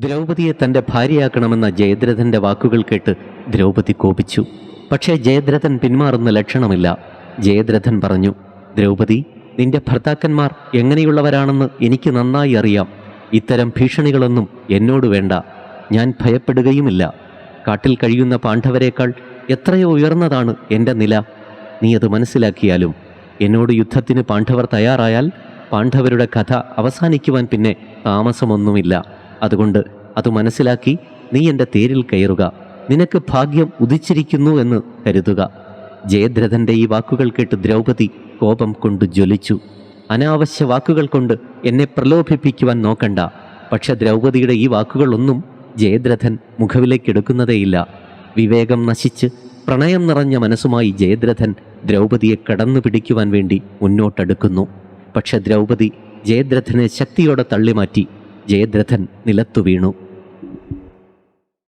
ദ്രൗപദിയെ തന്റെ ഭാര്യയാക്കണമെന്ന ജയദ്രഥന്റെ വാക്കുകൾ കേട്ട് ദ്രൗപതി കോപിച്ചു. പക്ഷേ ജയദ്രഥൻ പിന്മാറുന്ന ലക്ഷണമില്ല. ജയദ്രഥൻ പറഞ്ഞു ദ്രൗപതി നിന്റെ ഭർത്താക്കന്മാർ എങ്ങനെയുള്ളവരാണെന്ന് എനിക്ക് നന്നായി അറിയാം. ഇത്തരം ഭീഷണികളൊന്നും എന്നോട് വേണ്ട. ഞാൻ ഭയപ്പെടുകയുമില്ല. കാട്ടിൽ കഴിയുന്ന പാണ്ഡവരെക്കാൾ എത്രയോ ഉയർന്നതാണ് എന്റെ നില. നീ അത് മനസ്സിലാക്കിയാലും. എന്നോട് യുദ്ധത്തിന് പാണ്ഡവർ തയ്യാറായാൽ പാണ്ഡവരുടെ കഥ അവസാനിക്കുവാൻ പിന്നെ താമസമൊന്നുമില്ല. അതുകൊണ്ട് അത് മനസ്സിലാക്കി നീ എന്റെ തേരിൽ കയറുക. നിനക്ക് ഭാഗ്യം ഉദിച്ചിരിക്കുന്നു എന്ന് കരുതുക. ജയദ്രഥന്റെ ഈ വാക്കുകൾ കേട്ട് ദ്രൗപദി കോപം കൊണ്ട് ജ്വലിച്ചു. അനാവശ്യ വാക്കുകൾ കൊണ്ട് എന്നെ പ്രലോഭിപ്പിക്കുവാൻ നോക്കണ്ട. പക്ഷെ ദ്രൗപദിയുടെ ഈ വാക്കുകളൊന്നും ജയദ്രഥൻ മുഖവിലേക്കെടുക്കുന്നതേയില്ല വിവേകം നശിച്ച് പ്രണയം നിറഞ്ഞ മനസ്സുമായി ജയദ്രഥൻ ദ്രൗപദിയെ കടന്നു പിടിക്കുവാൻ വേണ്ടി മുന്നോട്ടെടുക്കുന്നു. പക്ഷെ ദ്രൗപദി ജയദ്രഥനെ ശക്തിയോടെ തള്ളിമാറ്റി. ജയദ്രഥൻ നിലത്തു വീണു